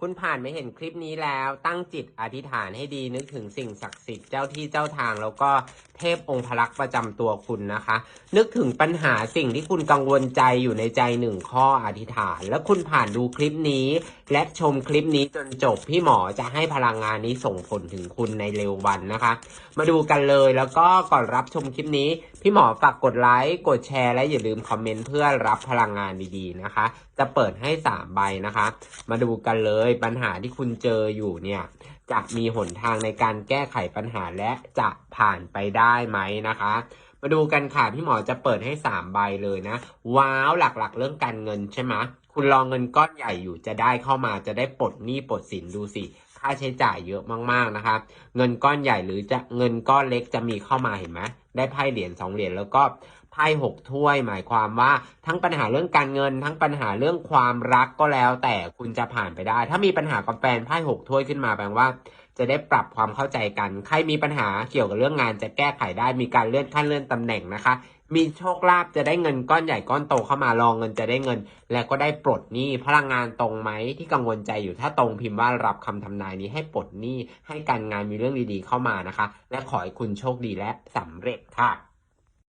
คุณผ่านไม่เห็นคลิปนี้แล้วตั้งจิตอธิษฐานให้ดีนึกถึงสิ่งศักดิ์สิทธิ์เจ้าที่เจ้าทาง แล้วก็เทพองค์พลักษ์ประจำตัวคุณนะคะ นึกถึงปัญหาสิ่งที่คุณกังวลใจอยู่ในใจหนึ่งข้ออธิษฐาน แล้วคุณผ่านดูคลิปนี้ และชมคลิปนี้จนจบพี่หมอจะให้พลังงานนี้ส่งผลถึงคุณในเร็ววันนะคะ มาดูกันเลยแล้วก็ก่อนรับชมคลิปนี้ พี่หมอฝากกดไลค์กดแชร์และอย่าลืมคอมเมนต์เพื่อรับพลังงานดีๆนะคะ จะเปิดให้3ใบนะคะ มาดูกันเลยปัญหาที่คุณเจออยู่เนี่ย จะมีหนทางในการแก้ไขปัญหาและจะผ่านไปได้ไหมนะคะ มาดูกันค่ะ พี่หมอจะเปิดให้3ใบเลยนะ ว้าวหลักๆ เรื่องการเงินใช่ไหมคุณรองเงินก้อนใหญ่อยู่จะได้เข้ามาจะได้ปลดหนี้ปลดสินดูสิค่าใช้จ่ายเยอะมากๆนะครับเงินก้อนใหญ่หรือจะเงินก้อนเล็กจะมีเข้ามาเห็นไหมได้ไพ่เหรียญสองเหรียญแล้วก็ไพ่หกถ้วยหมายความว่าทั้งปัญหาเรื่องการเงิน ทั้งปัญหาเรื่องความรักก็แล้ว แต่คุณจะผ่านไปได้ ถ้ามีปัญหากับแฟนไพ่หกถ้วยขึ้นมาแปลว่า จะได้ปรับความเข้าใจกัน ใครมีปัญหาเกี่ยวกับเรื่องงานจะแก้ไขได้ มีการเลื่อนขั้นเลื่อนตำแหน่งนะคะ มีโชคลาภจะได้เงินก้อนใหญ่ก้อนโตเข้ามารองเงินจะได้เงิน และก็ได้ปลดหนี้พลังงานตรงไหมที่กังวลใจอยู่ถ้าตรงพิมพ์ว่ารับคำทำนายนี้ให้ปลดหนี้ให้การงานมีเรื่องดีๆเข้ามานะคะ และขอให้คุณโชคดีและสำเร็จค่ะ